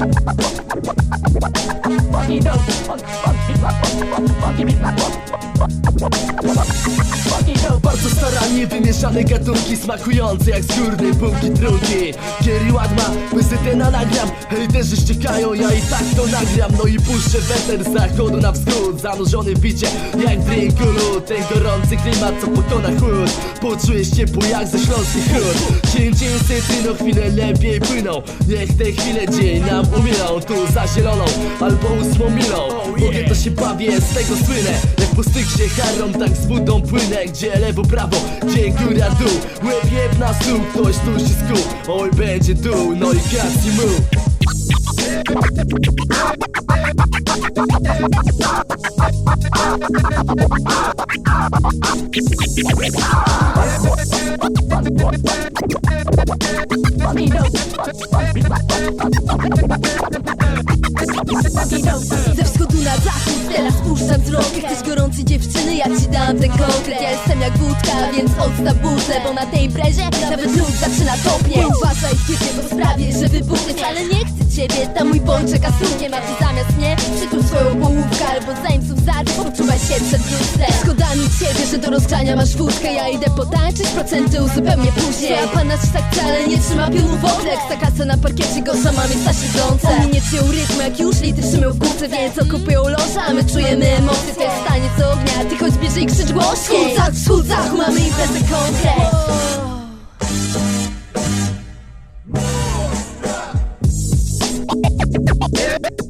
Funny does, funny, funny. Starannie wymieszane gatunki Smakujące jak skórne bułki trunki Kieri ładma, wysytena nagram Hejterzy ściekają, ja i tak to nagram. No i puszczę weter z zachodu na wschód Zanurzony bicie jak drinku lód Ten gorący klimat co pokona chłód Poczujesz ciepło jak ze śląskich chód. Dzień dzień cytryno chwilę lepiej płyną. Niech te chwile dzień nam umilą Tu za zieloną albo ósmą milą to się bawię, z tego słynę Jak po styksie harą, tak z budą płynę Gdzie lewo, prawo, gdzie góra, dół Łeb jeb na stół, ktoś tu się skuł Oj będzie dół, no i kasji mu Ze teraz puszczam wzrok Jesteś gorący dziewczyny, ja ci dam ten konkret. Ja jestem jak wódka, więc odstaw butlę Bo na tej imprezie nawet lud zaczyna topnieć. Uważaj kiedy bo sprawię, że wybuchniesz Ale nie chcę ciebie, tam mój bączek A słów nie ma ty zamiast mnie Ania masz wódkę, ja idę potańczyć Procenty uzupełnię później. A pana tak wcale nie trzyma pilu wodek Taka co na parkiecie go sama miejsca siedzące. Ominiecie u rytmu jak już litry trzymają w górce Wie co kupują loża, a my czujemy emocje To jak stanie co ognia, ty choć bliżej krzycz głośniej. Schudza, schudza, mamy imprezę konkret. Yeah.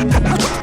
Yeah.